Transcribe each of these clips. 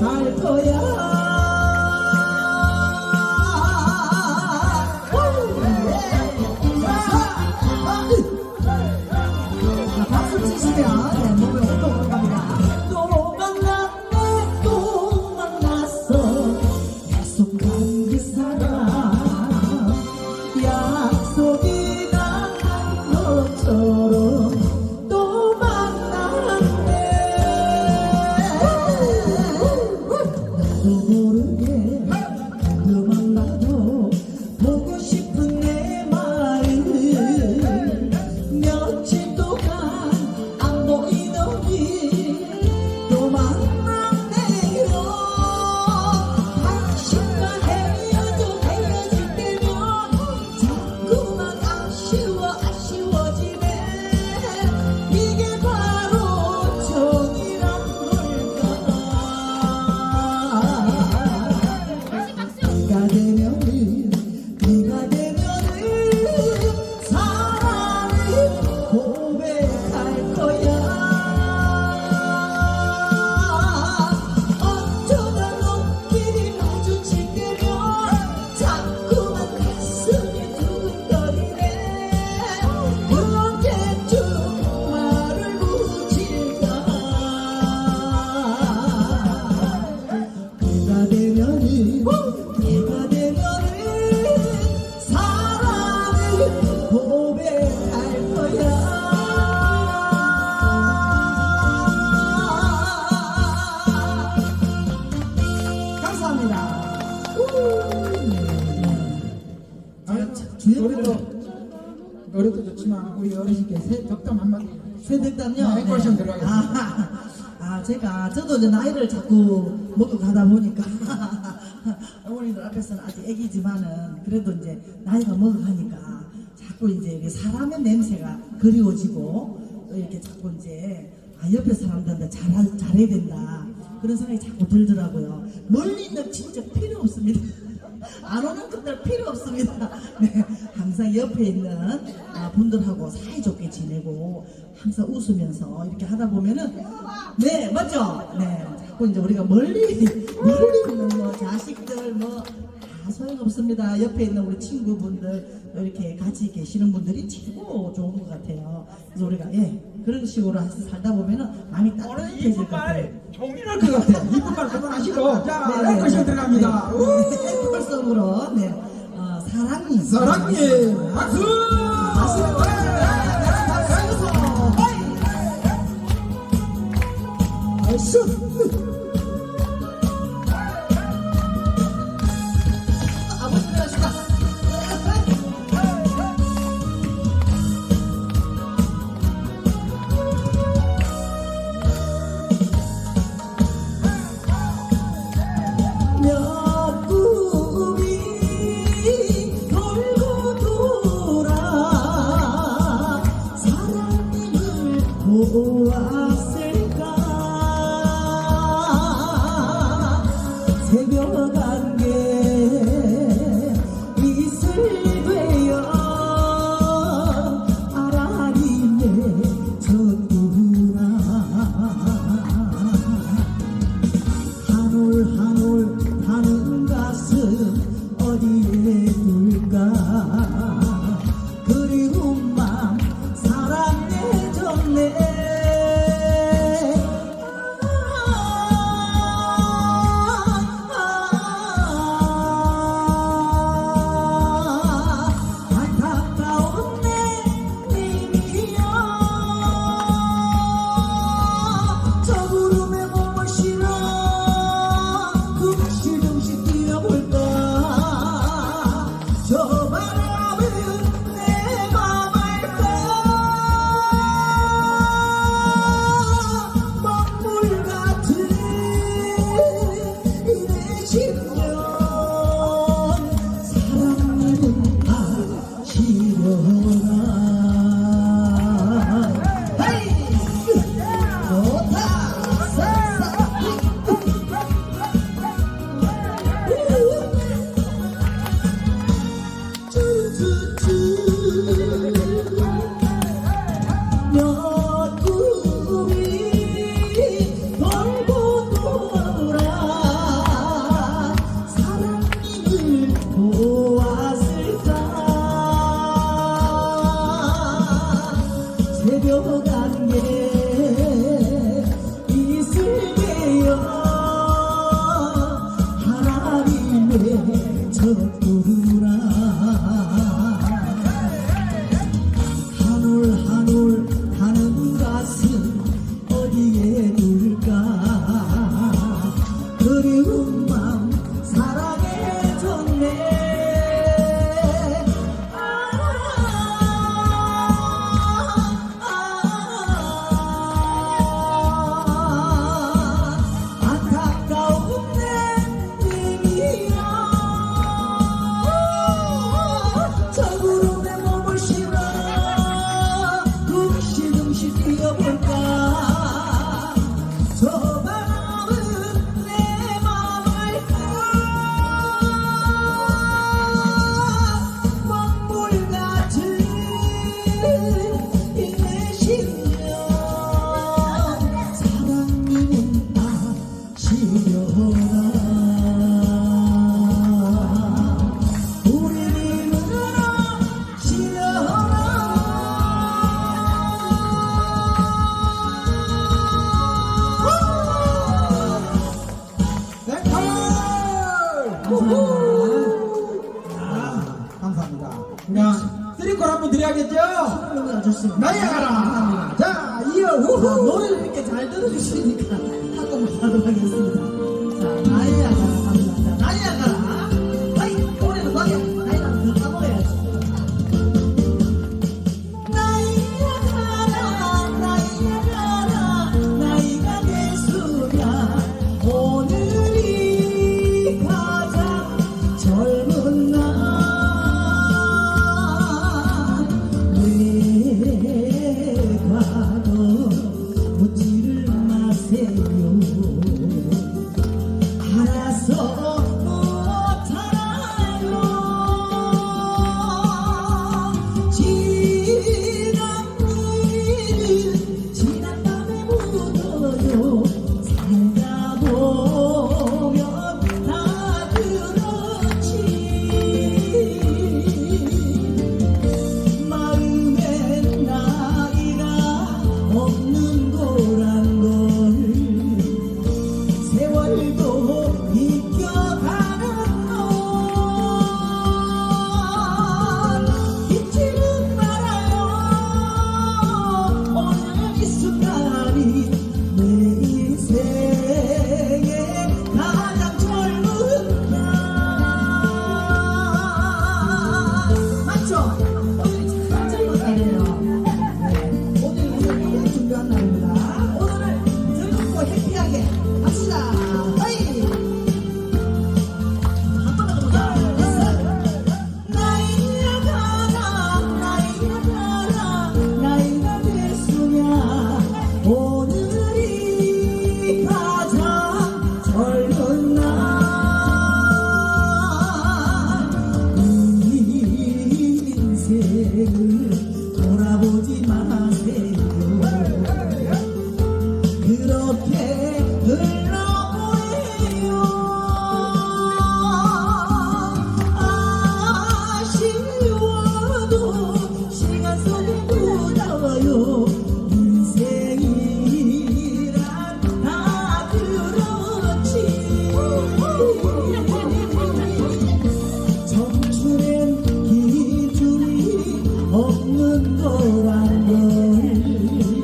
太多呀 우리 어르신께 새 덕담 한마디 새벽담요? 네, 앵콜송 들어가겠습니다. 아, 아, 제가, 저도 이제 나이를 자꾸 먹고 가다 보니까, 어머니들 앞에서는 아직 애기지만은, 그래도 이제 나이가 먹어가니까, 자꾸 이제 사람의 냄새가 그리워지고, 또 이렇게 자꾸 이제, 아, 옆에 사람들한테 잘, 잘해야 된다. 그런 생각이 자꾸 들더라고요. 멀리 있는 진짜 필요 없습니다. 안 오는 분들 필요 없습니다. 네, 항상 옆에 있는 아, 분들하고 사이좋게 지내고 항상 웃으면서 이렇게 하다 보면은 네 맞죠? 네 자꾸 이제 우리가 멀리 멀리 있는 뭐 자식들 뭐 다 소용없습니다. 옆에 있는 우리 친구분들 이렇게 같이 계시는 분들이 최고 좋은 것 같아요. 그래서 우리가 예 그런 식으로 살다 보면은 마음이 따뜻해질 것 같아요. 말 종일할 것 같아 이쁜 말 그만하시고. 자 네, 네, 앵콜송 네. 들어갑니다. 우! 네, 앵콜송으로 네. 어, 사랑이 사랑님 박수! 몇 사 좋습니다. 나야 가라 자 이어 자, 우후 노래를 이렇게 잘 들어주시니까 한 곡만 하도록 하겠습니다. 없는 거란 걸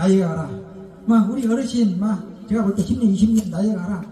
나이가 가라. 막 우리 어르신 마, 제가 볼 때 10년 20년 나이가 가라.